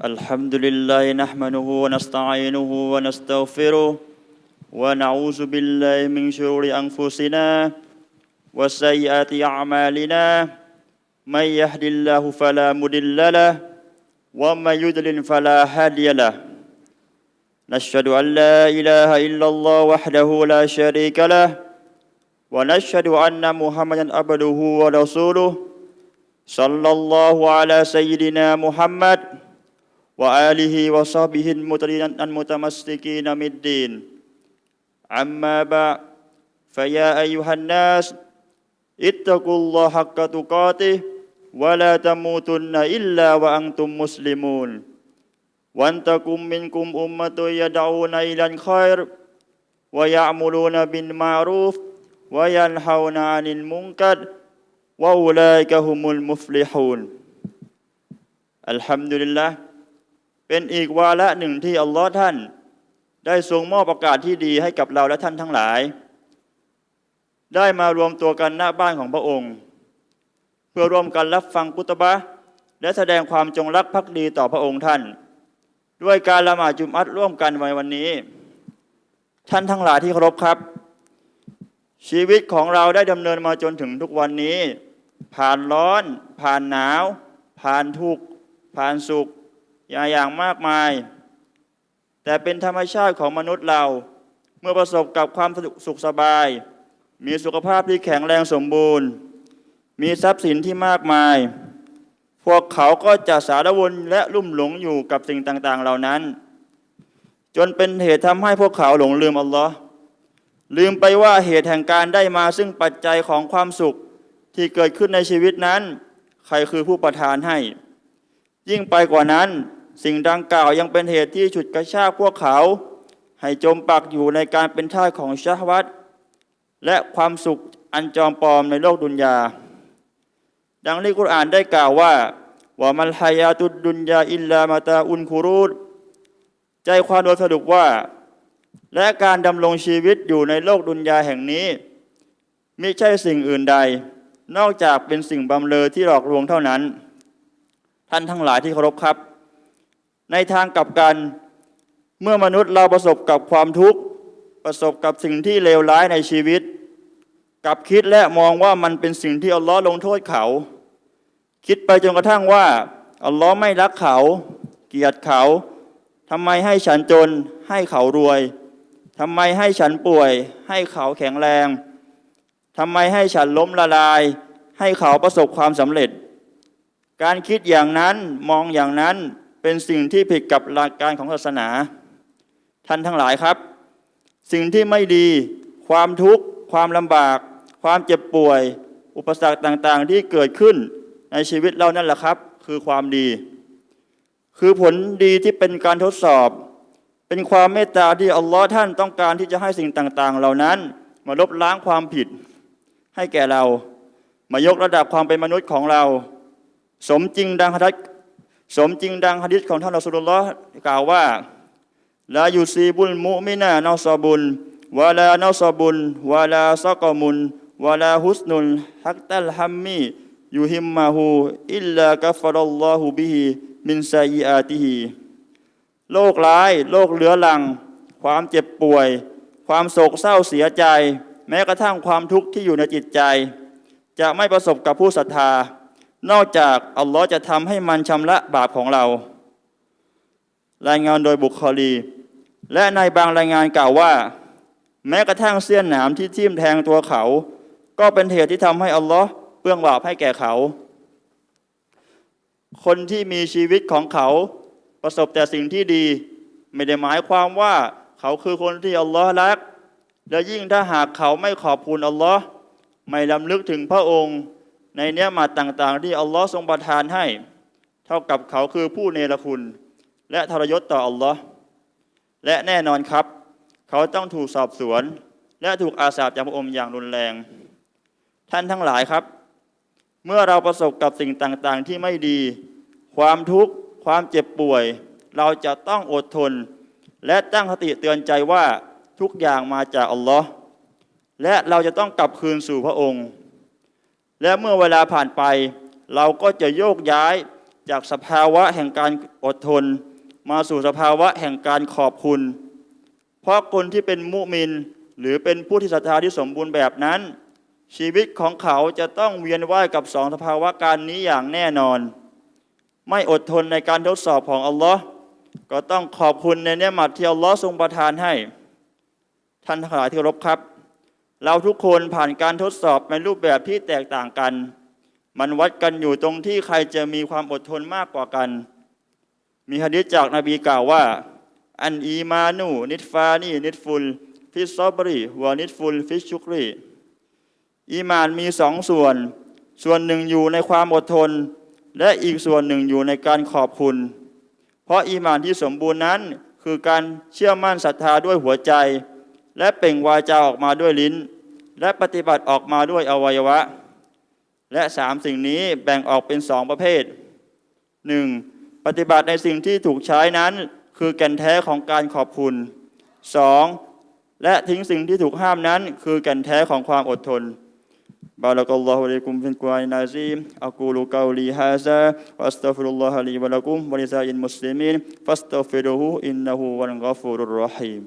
الحمد لله نحمده ونستعينه ونستغفره ونعوذ بالله من شرور أنفسنا وسيئات أعمالنا. من يهد الله فلا مضل له ومن يضلل فلا هادي له. نشهد أن لا إله إلا الله وحده لا شريك له ونشهد أن محمدا عبده ورسوله صلى الله على سيدنا محمد وآله وصحبه المتمسكين من الدين أما بعد فيا أيها الناس اتقوا الله حق تقاته ولا تموتن إلا وأنتم مسلمون. وأنتكم منكم أمة يدعون إلى الخير ويعملون بالمعروف وينهون عن المنكر وأولئك هم المفلحون. الحمد لله. เป็นอีกวาระหนึ่งที่อัลลอฮ์ท่าน ได้ทรงมอบโอกาสที่ดีให้กับเราและท่านทั้งหลาย ได้มารวมตัวกันหน้าบ้านของพระองค์ เพื่อร่วมกันรับฟังกุตบะห์และแสดงความจงรักภักดีต่อพระองค์ท่าน ด้วยการละหมาดจุมอัตร่วมกันในวันนี้ ท่านทั้งหลายที่เคารพครับ ชีวิตของเราได้ดำเนินมาจนถึงทุกวันนี้ ผ่านร้อน ผ่านหนาว ผ่านทุกข์ผ่านสุข อย่างอย่างมากมาย แต่เป็นธรรมชาติของมนุษย์เรา เมื่อประสบกับความสุขสบาย มีสุขภาพที่แข็งแรงสมบูรณ์ มีทรัพย์สินที่มากมาย พวกเขาก็จะสารวนและลุ่มหลงอยู่กับสิ่งต่างๆ เหล่านั้น จนเป็นเหตุทำให้พวกเขาหลงลืมอัลลอฮ์ลืมไปว่าเหตุแห่งการได้มาซึ่งปัจจัยของความสุขที่เกิดขึ้นในชีวิตนั้น ใครคือผู้ประทานให้ ยิ่งไปกว่านั้น สิ่งดังกล่าวยังเป็นเหตุที่ฉุดกระชากพวกเขา ให้จมปักอยู่ในการเป็นท่าสของชาวัตและความสุขอันจอมปลอมในโลกดุนยา ดังที่กุรอานได้กล่าวว่าว่ามัลฮายาตุดุนยาอิลลามาตาอุนคูรูดใจความโดยสรุปว่า และการดำรงชีวิตอยู่ในโลกดุนยาแห่งนี้มิใช่สิ่งอื่นใด นอกจากเป็นสิ่งบำเรอที่หลอกลวงเท่านั้น ท่านทั้งหลายที่เคารพครับ ในทางกลับกัน เมื่อมนุษย์เราประสบกับความทุกข์ ประสบกับสิ่งที่เลวร้ายในชีวิตกลับคิดและมองว่ามันเป็นสิ่งที่อัลลอฮ์ลงโทษเขา คิดไปจนกระทั่งว่าอัลลอฮ์ไม่รักเขา เกลียดเขาทำไมให้ฉันจนให้เขารวยทำไมให้ฉันป่วย ให้เขาแข็งแรงทำไมให้ฉันล้มละลาย ให้เขาประสบความสำเร็จ การคิดอย่างนั้นมองอย่างนั้น เป็นสิ่งที่ผิดกับหลักการของศาสนา ท่านทั้งหลายครับ สิ่งที่ไม่ดี ความทุกข์ ความลำบาก ความเจ็บป่วย อุปสรรคต่างๆ ที่เกิดขึ้นในชีวิตเรานั่นแหละครับ คือความดี คือผลดีที่เป็นการทดสอบ เป็นความเมตตาที่อัลลอฮ์ท่านต้องการที่จะให้สิ่งต่างๆ เหล่านั้น มาลบล้างความผิด ให้แก่เรา มายกระดับความเป็นมนุษย์ของเรา สมจริงดังฮะดิษ สมจริงดังฮะดิษของท่านอัสลุลลอฮ์กล่าวว่าลายูซีบุลมุมินานาซาบุลวาลานาซาบุลวาลาซากมุลวาลาฮุสนุลฮักตัลฮัมมียูฮิมมาฮูอิลลากัฟรัลลอฮุบิฮิมินไซอาติฮีโรคร้ายโรคเรื้อรัง ความเจ็บป่วย ความโศกเศร้าเสียใจ แม้กระทั่งความทุกข์ที่อยู่ในจิตใจ จะไม่ประสบกับผู้ศรัทธา นอกจากอัลลอฮ์จะทำให้มันชำระบาปของเรา รายงานโดยบุคลี และในบางรายงานกล่าวว่า แม้กระทั่งเสี้ยนหนามที่ทิ่มแทงตัวเขา ก็เป็นเหตุที่ทำให้อัลลอฮ์เปื้องบาปให้แก่เขา คนที่มีชีวิตของเขาประสบแต่สิ่งที่ดี ไม่ได้หมายความว่าเขาคือคนที่อัลลอฮ์รัก และยิ่งถ้าหากเขาไม่ขอบคุณอัลลอฮ์ไม่ลำลึกถึงพระองค์ ในเนี้ยมาต่างๆ ที่อัลลอฮ์ทรงประทานให้ เท่ากับเขาคือผู้เนรคุณ และทรยศต่ออัลลอฮ์และแน่นอนครับ เขาต้องถูกสอบสวน และถูกอาสาบจากพระองค์อย่างรุนแรง ท่านทั้งหลายครับ เมื่อเราประสบกับสิ่งต่างๆ ที่ไม่ดี ความทุกข์ ความเจ็บป่วย เราจะต้องอดทน และตั้งสติเตือนใจว่าทุกอย่างมาจากอัลลอฮ์และเราจะต้องกลับคืนสู่พระองค์ และเมื่อเวลาผ่านไป เราก็จะโยกย้ายจากสภาวะแห่งการอดทน มาสู่สภาวะแห่งการขอบคุณ เพราะคนที่เป็นมุมิน หรือเป็นผู้ที่ศรัทธาที่สมบูรณ์แบบนั้น ชีวิตของเขาจะต้องเวียนว่ายกับสองสภาวะการนี้อย่างแน่นอน ไม่อดทนในการทดสอบของอัลลอฮ์ก็ต้องขอบคุณในเนืหมัดที่อัลลอฮ์ทรงประทานให้ ท่านทั้งหลายที่รพครับ เราทุกคนผ่านการทดสอบในรูปแบบที่แตกต่างกัน มันวัดกันอยู่ตรงที่ใครจะมีความอดทนมากกว่ากัน มีฮะดิษจากนบีกล่าวว่า อันอีมานูนิดฟานีนิดฟุลฟิซอบรีวานิดฟุลฟิชชุกรีอีมานมีสองส่วน ส่วนหนึ่งอยู่ในความอดทน และอีกส่วนหนึ่งอยู่ในการขอบคุณ เพราะอีมานที่สมบูรณ์นั้นคือการเชื่อมั่นศรัทธาด้วยหัวใจ และเปล่งวาจาออกมาด้วยลิ้น และปฏิบัติออกมาด้วยอวัยวะ และสามสิ่งนี้แบ่งออกเป็นสองประเภทหนึ่งปฏิบัติในสิ่งที่ถูกใช้นั้น คือแก่นแท้ของการขอบคุณสองและทิ้งสิ่งที่ถูกห้ามนั้น คือแก่นแท้ของความอดทน بارك الله عليكم في القرآن العظيم أقول قولي هذا وأستغفر الله لي ولكم ولسائر المسلمين فاستغفروه إنه هو الغفور الرحيم